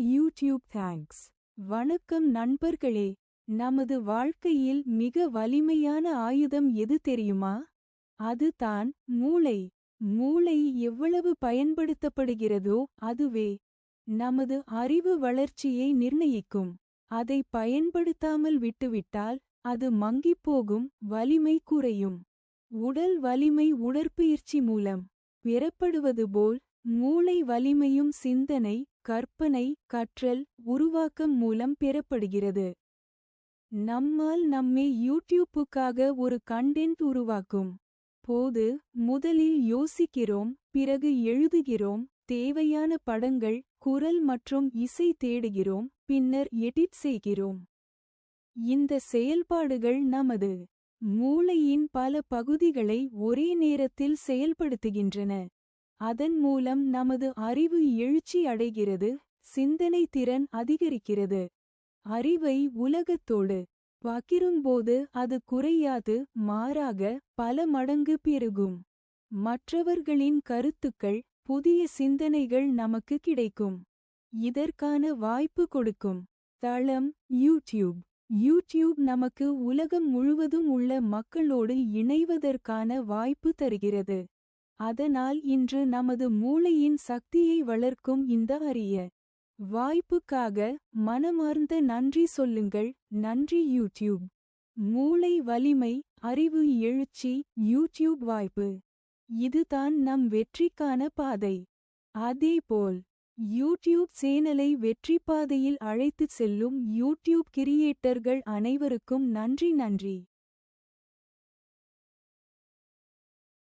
YouTube thanks. வணக்கம் நண்பர்களே நமது வாழ்க்கையில் மிக வலிமையான ஆயுதம் எது தெரியுமா? அது தான் மூளை. மூளை எவ்வளவு பயன்படுத்தப்படுகிறதோ அதுவே. நமது அறிவு வளர்ச்சியை நிர்ணயிக்கும். அதை பயன்படுத்தாமல் விட்டுவிட்டால் அது மங்கிப்போகும் வலிமை குறையும். உடல் வலிமை உடற்பயிற்சி மூலம். பெறப்படுவது போல் மூளை வலிமையும் சிந்தனை கற்பனை கற்றல் உருவாக்கம் மூலம் பெறப்படுகிறது. நம்மால் நம்மை யூடியூப்புக்காக ஒரு கண்டென்ட் உருவாக்கும். போது முதலில் யோசிக்கிறோம் பிறகு எழுதுகிறோம் தேவையான படங்கள் குரல் மற்றும் இசை தேடுகிறோம் பின்னர் எடிட் செய்கிறோம். இந்த செயல்பாடுகள் நமது மூளையின் பல பகுதிகளை ஒரே நேரத்தில் செயல்படுத்துகின்றன. அதன் மூலம் நமது அறிவு எழுச்சி அடைகிறது சிந்தனை திறன் அதிகரிக்கிறது. அறிவை உலகத்தோடு பகிரும்போது அது குறையாது மாறாக பல மடங்கு பெருகும். மற்றவர்களின் கருத்துக்கள் புதிய சிந்தனைகள் நமக்கு கிடைக்கும். இதற்கான வாய்ப்பு கொடுக்கும். தளம் யூடியூப். யூடியூப் நமக்கு உலகம் முழுவதும் உள்ள மக்களோடு இணைவதற்கான வாய்ப்பு தருகிறது. அதனால் இன்று நமது மூளையின் சக்தியை வளர்க்கும் இந்த அரிய வாய்ப்புக்காக மனமார்ந்த நன்றி சொல்லுங்கள். நன்றி யூடியூப். மூளை வலிமை அறிவு எழுச்சி யூடியூப் வாய்ப்பு. இதுதான் நம் வெற்றிக்கான பாதை. அதேபோல் யூடியூப் சேனலை வெற்றி பாதையில் அழைத்துச் செல்லும் யூடியூப் கிரியேட்டர்கள் அனைவருக்கும் நன்றி நன்றி.